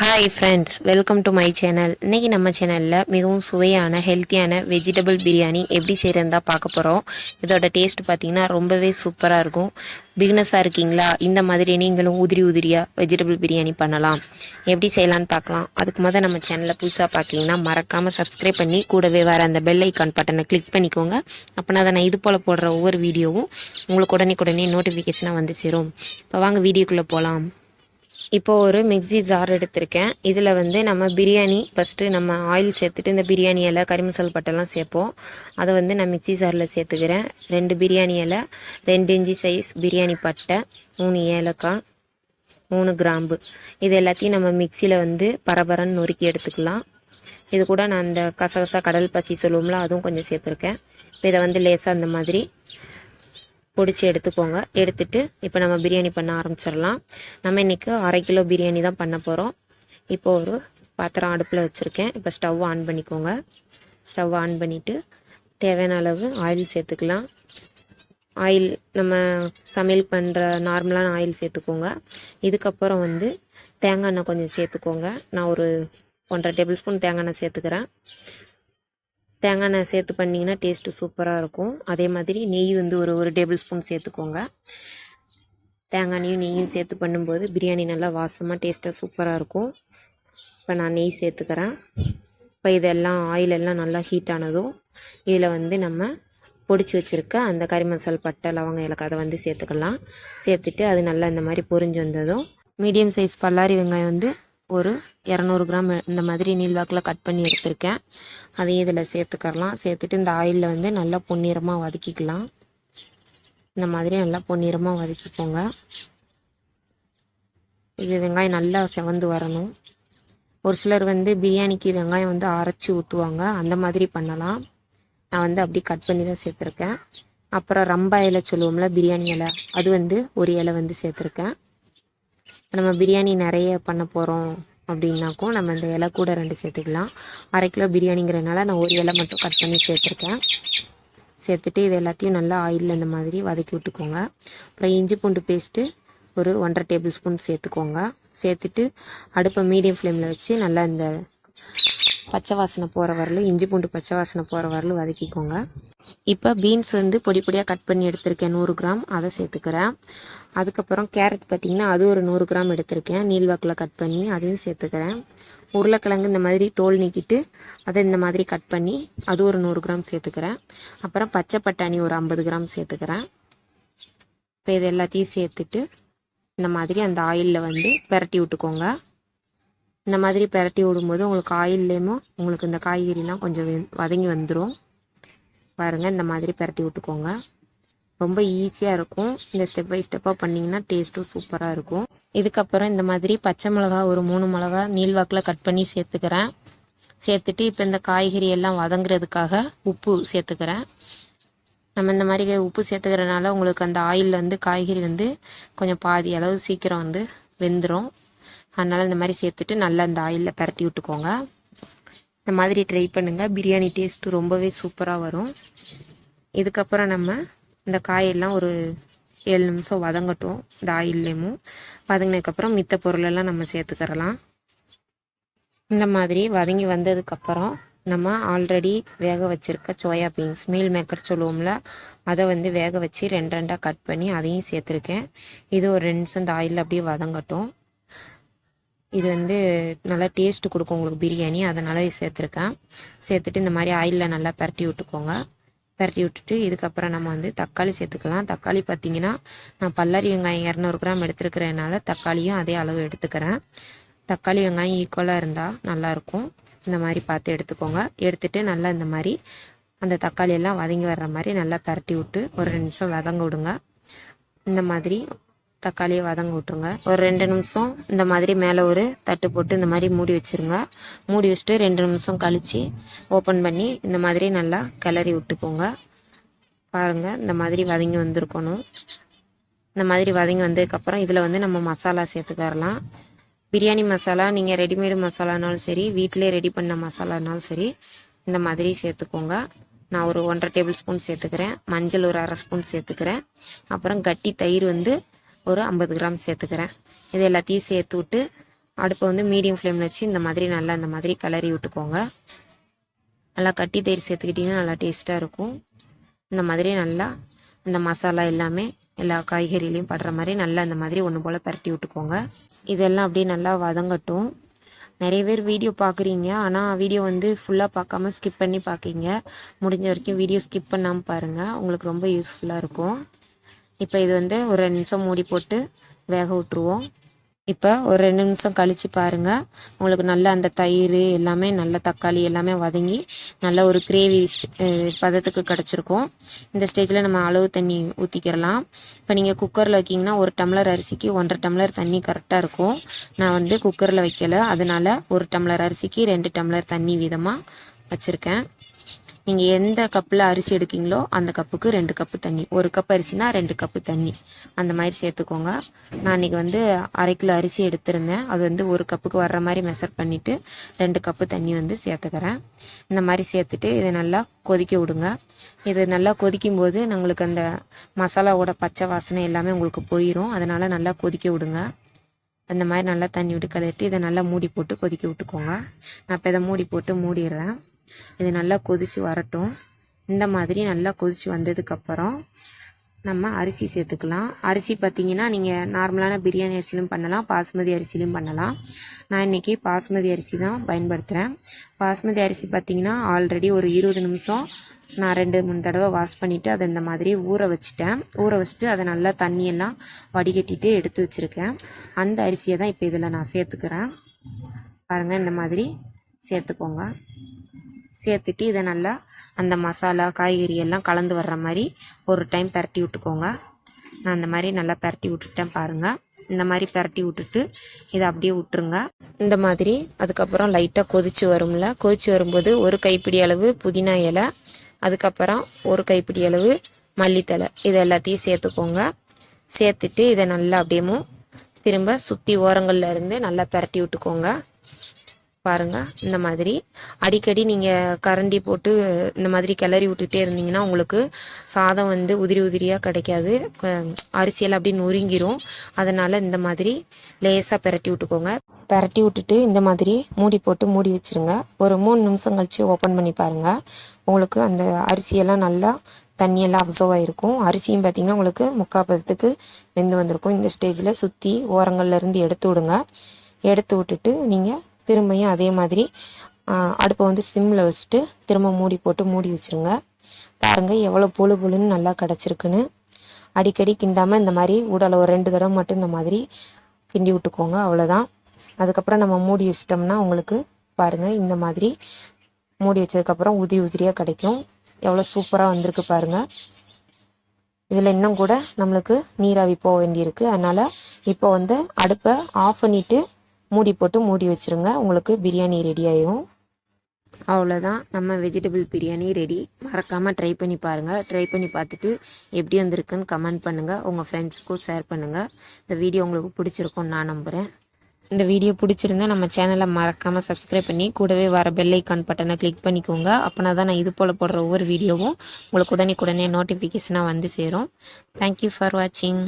Hi friends welcome to my channel இன்றைக்கி நம்ம சேனலில் மிகவும் சுவையான ஹெல்த்தியான வெஜிடபிள் பிரியாணி எப்படி செய்கிறதுன்னு தான் பார்க்க போகிறோம் இதோட டேஸ்ட் பார்த்தீங்கன்னா ரொம்பவே சூப்பராக இருக்கும். பிகினஸாக இருக்கீங்களா? இந்த மாதிரி நீங்களும் உதிரி உதிரியாக வெஜிடபிள் பிரியாணி பண்ணலாம். எப்படி செய்யலான்னு பார்க்கலாம். அதுக்கு முதல் நம்ம சேனலில் புதுசாக பார்க்கிங்கன்னா மறக்காமல் சப்ஸ்கிரைப் பண்ணி கூடவே வர அந்த பெல் ஐக்கான் பட்டனை கிளிக் பண்ணிக்கோங்க. அப்போனா தான் நான் இது போல் போடுற ஒவ்வொரு வீடியோவும் உங்களுக்கு உடனே உடனே நோட்டிஃபிகேஷனாக வந்து சேரும். இப்போ வாங்க வீடியோக்குள்ளே போகலாம் இப்போ ஒரு மிக்ஸி ஜார் எடுத்திருக்கேன். இதில் வந்து நம்ம பிரியாணி ஃபஸ்ட்டு நம்ம ஆயில் சேர்த்துட்டு இந்த பிரியாணி இலை கறி மசால் பட்டெல்லாம் சேர்ப்போம். அதை வந்து நான் மிக்ஸி ஜாரில் சேர்த்துக்கிறேன். ரெண்டு பிரியாணி இலை ரெண்டு இஞ்சி சைஸ் பிரியாணி பட்டை மூணு ஏலக்காய் மூணு கிராம்பு. இது எல்லாத்தையும் நம்ம மிக்சியில் வந்து பரபரன்னு நொறுக்கி எடுத்துக்கலாம். இது கூட நான் அந்த கசகசா கடல் பசி சொல்லுவோம்ல அதுவும் கொஞ்சம் சேர்த்துருக்கேன். இப்போ இதை வந்து லேசாக அந்த மாதிரி பொடிச்சு எடுத்துக்கோங்க. எடுத்துட்டு இப்போ நம்ம பிரியாணி பண்ண ஆரம்பிச்சிடலாம். நம்ம இன்றைக்கி அரை கிலோ பிரியாணி தான் பண்ண போகிறோம் இப்போ ஒரு பாத்திரம் அடுப்பில் வச்சுருக்கேன். இப்போ ஸ்டவ் ஆன் பண்ணிக்கோங்க. ஸ்டவ் ஆன் பண்ணிவிட்டு தேவையான அளவு ஆயில் சேர்த்துக்கலாம். ஆயில் நம்ம சமையல் பண்ணுற நார்மலான ஆயில் சேர்த்துக்கோங்க. இதுக்கப்புறம் வந்து தேங்காய் எண்ணெய் கொஞ்சம் சேர்த்துக்கோங்க. நான் ஒரு ஒன்றரை டேபிள் ஸ்பூன் தேங்காய் எண்ணெய் சேர்த்துக்கிறேன். தேங்காய் எண்ணெய் சேர்த்து பண்ணிங்கன்னா டேஸ்ட்டு சூப்பராக இருக்கும். அதே மாதிரி நெய் வந்து ஒரு ஒரு டேபிள் ஸ்பூன் சேர்த்துக்கோங்க. தேங்காய் நெய்யும் நெய்யும் சேர்த்து பண்ணும்போது பிரியாணி நல்லா வாசமாக டேஸ்ட்டாக சூப்பராக இருக்கும். இப்போ நான் நெய் சேர்த்துக்கிறேன். இப்போ இதெல்லாம் ஆயில் எல்லாம் நல்லா ஹீட் ஆனதும் இதில் வந்து நம்ம பொடிச்சு வச்சுருக்க அந்த கறி மசால் பட்டை லவங்க இலக்கு அதை வந்து சேர்த்துக்கலாம். சேர்த்துட்டு அது நல்லா இந்த மாதிரி பொரிஞ்சு வந்ததும் மீடியம் சைஸ் பல்லாரி வெங்காயம் வந்து ஒரு இரநூறு கிராம் இந்த மாதிரி நீள்வாக்கில் கட் பண்ணி எடுத்திருக்கேன். அதையும் இதில் சேர்த்துக்கரலாம் சேர்த்துட்டு இந்த ஆயிலில் வந்து நல்லா பொன்னிறமாக வதக்கிக்கலாம். இந்த மாதிரி நல்லா பொன்னிறமாக வதக்கிக்கோங்க. இது வெங்காயம் நல்லா செவந்து வரணும். ஒரு சிலர் வந்து பிரியாணிக்கு வெங்காயம் வந்து அரைச்சி ஊற்றுவாங்க அந்த மாதிரி பண்ணலாம். நான் வந்து அப்படி கட் பண்ணி தான் சேர்த்துருக்கேன். அப்புறம் ரம்பா இலை சொல்லுவோம்ல பிரியாணி இலை. அது வந்து ஒரு இலை வந்து சேர்த்துருக்கேன். நம்ம பிரியாணி நிறைய பண்ண போகிறோம் அப்படின்னாக்கும் நம்ம இந்த இலை கூட ரெண்டு சேர்த்துக்கலாம். அரை கிலோ பிரியாணிங்கிறனால நான் ஒரு இலை மட்டும் கட் பண்ணி சேர்த்துருக்கேன். சேர்த்துட்டு இது எல்லாத்தையும் நல்லா ஆயிலில் இந்த மாதிரி வதக்கி விட்டுக்கோங்க. அப்புறம் இஞ்சி பூண்டு பேஸ்ட்டு ஒரு ஒன்றரை டேபிள் ஸ்பூன் சேர்த்துக்கோங்க. சேர்த்துட்டு அடுப்பை மீடியம் ஃப்ளேமில் வச்சு நல்லா இந்த பச்சை வாசனை போகிற வரலும் இஞ்சி பூண்டு பச்சை வாசனை போகிற வரலும் வதக்கிக்கோங்க. இப்போ பீன்ஸ் வந்து பொடி பொடியாக கட் பண்ணி எடுத்திருக்கேன் நூறு கிராம். அதை சேர்த்துக்கிறேன். அதுக்கப்புறம் கேரட் பார்த்திங்கன்னா அது ஒரு நூறு கிராம் எடுத்திருக்கேன். நீள்வாக்கில் கட் பண்ணி அதையும் சேர்த்துக்கிறேன். உருளைக்கிழங்கு இந்த மாதிரி தோல் நீக்கிட்டு அதை இந்த மாதிரி கட் பண்ணி அது ஒரு நூறு கிராம் சேர்த்துக்கிறேன். அப்புறம் பச்சை பட்டாணி ஒரு ஐம்பது கிராம் சேர்த்துக்கிறேன். இப்போ இது எல்லாத்தையும் சேர்த்துட்டு இந்த மாதிரி அந்த ஆயிலில் வந்து பெரட்டி விட்டுக்கோங்க. இந்த மாதிரி பெரட்டி விடும்போது உங்களுக்கு ஆயில்லேயுமோ உங்களுக்கு இந்த காய்கறிலாம் கொஞ்சம் வதங்கி வந்துடும் பாருங்கள் இந்த மாதிரி பெரட்டி விட்டுக்கோங்க. ரொம்ப ஈஸியாக இருக்கும். இந்த ஸ்டெப் பை ஸ்டெப்பாக பண்ணிங்கன்னா டேஸ்ட்டும் சூப்பராக இருக்கும். இதுக்கப்புறம் இந்த மாதிரி பச்சை மிளகா ஒரு மூணு மிளகா நீள்வாக்கில் கட் பண்ணி சேர்த்துக்கிறேன். சேர்த்துட்டு இப்போ இந்த காய்கறி எல்லாம் வதங்குறதுக்காக உப்பு சேர்த்துக்கிறேன். நம்ம இந்த மாதிரி உப்பு சேர்த்துக்கிறனால உங்களுக்கு அந்த ஆயிலில் வந்து காய்கறி வந்து கொஞ்சம் பாதி அளவு சீக்கிரம் வந்து வெந்துடும் அதனால் இந்த மாதிரி சேர்த்துட்டு நல்லா இந்த ஆயிலில் பரட்டி விட்டுக்கோங்க. இந்த மாதிரி ட்ரை பண்ணுங்கள் பிரியாணி டேஸ்ட்டு ரொம்பவே சூப்பராக வரும். இதுக்கப்புறம் நம்ம இந்த காயெல்லாம் ஒரு ஏழு நிமிஷம் வதங்கட்டும். இந்த ஆயில்லையும் வதங்கினதுக்கப்புறம் மித்த பொருளெல்லாம் நம்ம சேர்த்துக்கிறலாம். இந்த மாதிரி வதங்கி வந்ததுக்கப்புறம் நம்ம ஆல்ரெடி வேக வச்சுருக்க சோயா பீன்ஸ் மீல் மேக்கர் சொல்லுவோம்ல அதை வந்து வேக வச்சு ரெண்டு ரெண்டாக கட் பண்ணி அதையும் சேர்த்துருக்கேன். இது ஒரு ரெண்டு நிமிஷம் இந்த ஆயிலில் அப்படியே வதங்கட்டும். இது வந்து நல்லா டேஸ்ட் கொடுக்கும் உங்களுக்கு பிரியாணி. அதனால் இது சேர்த்துருக்கேன். சேர்த்துட்டு இந்த மாதிரி ஆயிலில் நல்லா பரட்டி விட்டுக்கோங்க. பரட்டி விட்டுட்டு இதுக்கப்புறம் நம்ம வந்து தக்காளி சேர்த்துக்கலாம். தக்காளி பார்த்திங்கன்னா நான் பல்லாரி வெங்காயம் இரநூறு கிராம் எடுத்துருக்கிறதுனால தக்காளியும் அதே அளவு எடுத்துக்கிறேன். தக்காளி வெங்காயம் ஈக்குவலாக இருந்தால் நல்லாயிருக்கும் இந்த மாதிரி பார்த்து எடுத்துக்கோங்க. எடுத்துட்டு நல்லா இந்த மாதிரி அந்த தக்காளியெல்லாம் வதங்கி வர்ற மாதிரி நல்லா பரட்டி விட்டு ஒரு ரெண்டு நிமிஷம் வதங்க விடுங்க. இந்த மாதிரி தக்காளியை வதங்க விட்ருங்க ஒரு ரெண்டு நிமிஷம் இந்த மாதிரி மேலே ஒரு தட்டு போட்டு இந்த மாதிரி மூடி வச்சிருங்க. மூடி வச்சுட்டு ரெண்டு நிமிஷம் கழித்து ஓப்பன் பண்ணி இந்த மாதிரி நல்லா கிளறி விட்டுக்கோங்க. பாருங்கள் இந்த மாதிரி வதங்கி வந்திருக்கணும். இந்த மாதிரி வதங்கி வந்ததுக்கப்புறம் இதில் வந்து நம்ம மசாலா சேர்த்துக்கறலாம். பிரியாணி மசாலா நீங்கள் ரெடிமேடு மசாலானாலும் சரி வீட்டிலே ரெடி பண்ண மசாலானாலும் சரி இந்த மாதிரி சேர்த்துக்கோங்க. நான் ஒரு ஒன்றரை டேபிள் ஸ்பூன் சேர்த்துக்கிறேன். மஞ்சள் ஒரு அரை ஸ்பூன் சேர்த்துக்கிறேன். அப்புறம் கட்டி தயிர் வந்து ஒரு ஐம்பது கிராம் சேர்த்துக்கிறேன். இது எல்லாத்தையும் சேர்த்து விட்டு அடுப்பை வந்து மீடியம் ஃப்ளேமில் வச்சு இந்த மாதிரி நல்லா இந்த மாதிரி கிளறி விட்டுக்கோங்க. நல்லா கட்டி தயிர் சேர்த்துக்கிட்டிங்கன்னா நல்லா டேஸ்ட்டாக இருக்கும். இந்த மாதிரி நல்லா இந்த மசாலா எல்லாமே எல்லா காய்கறிலையும் படுற மாதிரி நல்லா இந்த மாதிரி ஒன்று போல் பரட்டி விட்டுக்கோங்க. இதெல்லாம் அப்படியே நல்லா வதங்கட்டும். நிறைய பேர் வீடியோ பார்க்குறீங்க ஆனால் வீடியோ வந்து ஃபுல்லாக பார்க்காம ஸ்கிப் பண்ணி பார்க்கீங்க முடிஞ்ச வரைக்கும் வீடியோ ஸ்கிப் பண்ணாமல் பாருங்கள் உங்களுக்கு ரொம்ப யூஸ்ஃபுல்லாக இருக்கும். இப்போ இது வந்து ஒரு ரெண்டு நிமிஷம் மூடி போட்டு வேக விட்ருவோம் இப்போ ஒரு ரெண்டு நிமிஷம் கழித்து பாருங்கள் உங்களுக்கு நல்ல அந்த தயிர் எல்லாமே நல்ல தக்காளி எல்லாமே வதங்கி நல்ல ஒரு கிரேவி பதத்துக்கு கிடச்சிருக்கும். இந்த ஸ்டேஜில் நம்ம அளவு தண்ணி ஊற்றிக்கிறலாம் இப்போ நீங்கள் குக்கரில் வைக்கிங்கன்னா ஒரு டம்ளர் அரிசிக்கு ஒன்றரை டம்ளர் தண்ணி கரெக்டாக இருக்கும். நான் வந்து குக்கரில் வைக்கல. அதனால் ஒரு டம்ளர் அரிசிக்கு ரெண்டு டம்ளர் தண்ணி வீதமாக வச்சுருக்கேன். நீங்கள் எந்த கப்பில் அரிசி எடுக்கீங்களோ அந்த கப்புக்கு ரெண்டு கப்பு தண்ணி. ஒரு கப் அரிசினா ரெண்டு கப்பு தண்ணி. அந்த மாதிரி சேர்த்துக்கோங்க. நான் இன்றைக்கி வந்து அரை கிலோ அரிசி எடுத்திருந்தேன். அது வந்து ஒரு கப்புக்கு வர்ற மாதிரி மெஷர் பண்ணிவிட்டு ரெண்டு கப்பு தண்ணி வந்து சேர்த்துக்கிறேன். இந்த மாதிரி சேர்த்துட்டு இதை நல்லா கொதிக்க விடுங்க. இது நல்லா கொதிக்கும் போது நம்மளுக்கு அந்த மசாலாவோட பச்சை வாசனை எல்லாமே உங்களுக்கு போயிடும் அதனால் நல்லா கொதிக்க விடுங்க. அந்த மாதிரி நல்லா தண்ணி விட்டு கலரிட்டு இதை நல்லா மூடி போட்டு கொதிக்க விட்டுக்கோங்க. நான் இப்போ இதை மூடி போட்டு மூடிடுறேன். இது நல்லா கொதித்து வரட்டும். இந்த மாதிரி நல்லா கொதித்து வந்ததுக்கப்புறம் நம்ம அரிசி சேர்த்துக்கலாம். அரிசி பார்த்திங்கன்னா நீங்கள் நார்மலான பிரியாணி அரிசிலும் பண்ணலாம் பாஸ்மதி அரிசிலும் பண்ணலாம். நான் இன்றைக்கி பாஸ்மதி அரிசி தான் பயன்படுத்துகிறேன் பாஸ்மதி அரிசி பார்த்திங்கன்னா ஆல்ரெடி ஒரு இருபது நிமிஷம் நான் ரெண்டு மூணு தடவை வாஷ் பண்ணிவிட்டு அதை இந்த மாதிரி ஊற வச்சுட்டேன். ஊற வச்சுட்டு அதை நல்லா தண்ணியெல்லாம் வடிகட்டிட்டு எடுத்து வச்சுருக்கேன். அந்த அரிசியை தான் இப்போ இதில் நான் சேர்த்துக்கிறேன். பாருங்கள் இந்த மாதிரி சேர்த்துக்கோங்க. சேர்த்துட்டு இதை நல்லா அந்த மசாலா காய்கறி எல்லாம் கலந்து வர்ற மாதிரி ஒரு டைம் பரட்டி விட்டுக்கோங்க. நான் அந்த மாதிரி நல்லா பரட்டி விட்டுட்டேன் பாருங்கள் இந்த மாதிரி பரட்டி விட்டுட்டு இதை அப்படியே விட்டுருங்க. இந்த மாதிரி அதுக்கப்புறம் லைட்டாக கொதிச்சு வரும்ல. கொதிச்சு வரும்போது ஒரு கைப்பிடி அளவு புதினா இலை அதுக்கப்புறம் ஒரு கைப்பிடி அளவு மல்லித்தலை இது எல்லாத்தையும் சேர்த்துக்கோங்க. சேர்த்துட்டு இதை நல்லா அப்படியே திரும்ப சுற்றி ஓரங்களில் இருந்து நல்லா பரட்டி விட்டுக்கோங்க. பாருங்கள் இந்த மாதிரி. அடிக்கடி நீங்கள் கரண்டி போட்டு இந்த மாதிரி கிளறி விட்டுட்டே இருந்தீங்கன்னா உங்களுக்கு சாதம் வந்து உதிரி உதிரியாக கிடைக்காது. அரிசியெல்லாம் அப்படி நொறுங்கிரும். அதனால் இந்த மாதிரி லேசாக பிரட்டி விட்டுக்கோங்க. பிரட்டி விட்டுட்டு இந்த மாதிரி மூடி போட்டு மூடி வச்சுருங்க. ஒரு மூணு நிமிஷம் கழித்து ஓப்பன் பண்ணி பாருங்கள் உங்களுக்கு அந்த அரிசியெல்லாம் நல்லா தண்ணியெல்லாம் அப்சர்வ் ஆகிருக்கும் அரிசியும் பார்த்தீங்கன்னா உங்களுக்கு முக்கால் பதத்துக்கு வெந்து வந்திருக்கும். இந்த ஸ்டேஜில் சுற்றி ஓரங்கள்லேருந்து எடுத்து விடுங்க. எடுத்து விட்டுட்டு நீங்கள் திரும்பியும் அதே மாதிரி அடுப்பை வந்து சிம்மில் வச்சுட்டு திரும்ப மூடி போட்டு மூடி வச்சிருங்க. பாருங்க எவ்வளோ பொழு பொழுன்னு நல்லா கிடச்சிருக்குன்னு. அடிக்கடி கிண்டாமல் இந்த மாதிரி உடலை ஒரு ரெண்டு தடவை மட்டும் இந்த மாதிரி கிண்டி விட்டுக்கோங்க அவ்வளோதான் அதுக்கப்புறம் நம்ம மூடி வச்சிட்டோம்னா உங்களுக்கு பாருங்கள் இந்த மாதிரி மூடி வச்சதுக்கப்புறம் உதிரி உதிரியாக கிடைக்கும். எவ்வளோ சூப்பராக வந்திருக்கு பாருங்கள் இதில் இன்னும் கூட நம்மளுக்கு நீராவி போக வேண்டியிருக்கு. அதனால் இப்போ வந்து அடுப்பை ஆஃப் பண்ணிவிட்டு மூடி போட்டு மூடி வச்சிருங்க. உங்களுக்கு பிரியாணி ரெடி ஆயிரும். அவ்வளோதான் நம்ம வெஜிடபிள் பிரியாணி ரெடி மறக்காமல் ட்ரை பண்ணி பாருங்கள் ட்ரை பண்ணி பார்த்துட்டு எப்படி வந்திருக்குன்னு கமெண்ட் பண்ணுங்கள் உங்கள் ஃப்ரெண்ட்ஸுக்கும் ஷேர் பண்ணுங்கள் இந்த வீடியோ உங்களுக்கு பிடிச்சிருக்கும்னு நான் நம்புகிறேன் இந்த வீடியோ பிடிச்சிருந்தா நம்ம சேனலை மறக்காமல் சப்ஸ்கிரைப் பண்ணி கூடவே வர பெல் ஐக்கான் பட்டனை கிளிக் பண்ணிக்கோங்க. அப்போனா தான் நான் இது போல் போடுற ஒவ்வொரு வீடியோவும் உங்களுக்கு உடனே உடனே நோட்டிஃபிகேஷனாக வந்து சேரும். தேங்க்யூ ஃபார் வாட்சிங்